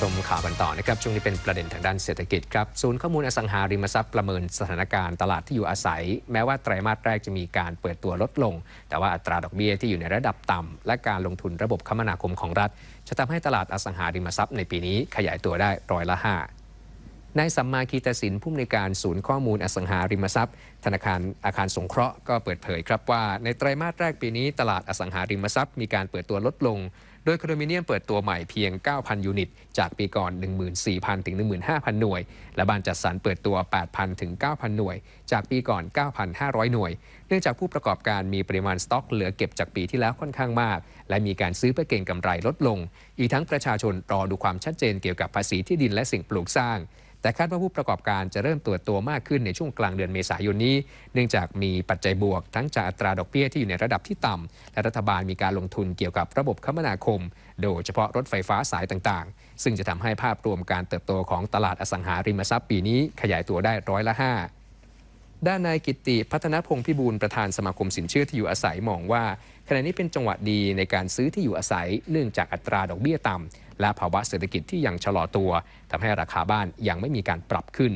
ชมข่าวกันต่อนะครับ ช่วงนี้เป็นประเด็นทางด้านเศรษฐกิจครับ ศูนย์ข้อมูลอสังหาริมทรัพย์ประเมินสถานการณ์ตลาดที่อยู่อาศัย แม้ว่าไตรมาสแรกจะมีการเปิดตัวลดลง แต่ว่าอัตราดอกเบี้ยที่อยู่ในระดับต่ำและการลงทุนระบบคมนาคมของรัฐ จะทำให้ตลาดอสังหาริมทรัพย์ในปีนี้ขยายตัวได้ร้อยละห้า นายสัมมาคีตสินผู้อำนวยการศูนย์ข้อมูลอสังหาริมทรัพย์ ธนาคารอาคารสงเคราะห์ก็เปิดเผยครับว่า ในไตรมาสแรกปีนี้ตลาดอสังหาริมทรัพย์มีการเปิดตัวลดลง โดยคอนโดมิเนียมเปิดตัวใหม่เพียง 9,000 ยูนิต จากปีก่อน 14,000 ถึง 15,000 หน่วย และบ้านจัดสรรเปิดตัว 8,000 ถึง 9,000 หน่วย จากปีก่อน 9,500 หน่วย เนื่องจากผู้ประกอบการมีปริมาณสต็อกเหลือเก็บจากปีที่แล้วค่อนข้างมาก และมีการซื้อเพื่อเก็งกำไรลดลง อีกทั้งประชาชนรอดูความชัดเจนเกี่ยวกับภาษีที่ดินและสิ่งปลูกสร้าง แต่คาดว่าผู้ประกอบการจะเริ่มตัวตัวมากขึ้นในช่วงกลางเดือนเมษายนนี้ เนื่องจากมีปัจจัยบวกทั้งจากอัตราดอกเบี้ยที่อยู่ในระดับที่ต่ำและรัฐบาลมีการลงทุนเกี่ยวกับระบบคมนาคม โดยเฉพาะรถไฟฟ้าสายต่างๆ ซึ่งจะทำให้ภาพรวมการเติบโตของตลาดอสังหาริมทรัพย์ปีนี้ขยายตัวได้ร้อยละห้าด้านนายกิตติพัฒนพงศ์พิบูลประธานสมาคมสินเชื่อที่อยู่อาศัยมองว่าขณะนี้เป็นจังหวะดีในการซื้อที่อยู่อาศัย เนื่องจากอัตราดอกเบี้ยต่ำ และภาวะเศรษฐกิจที่ยังชะลอตัวทำให้ราคาบ้านยังไม่มีการปรับขึ้น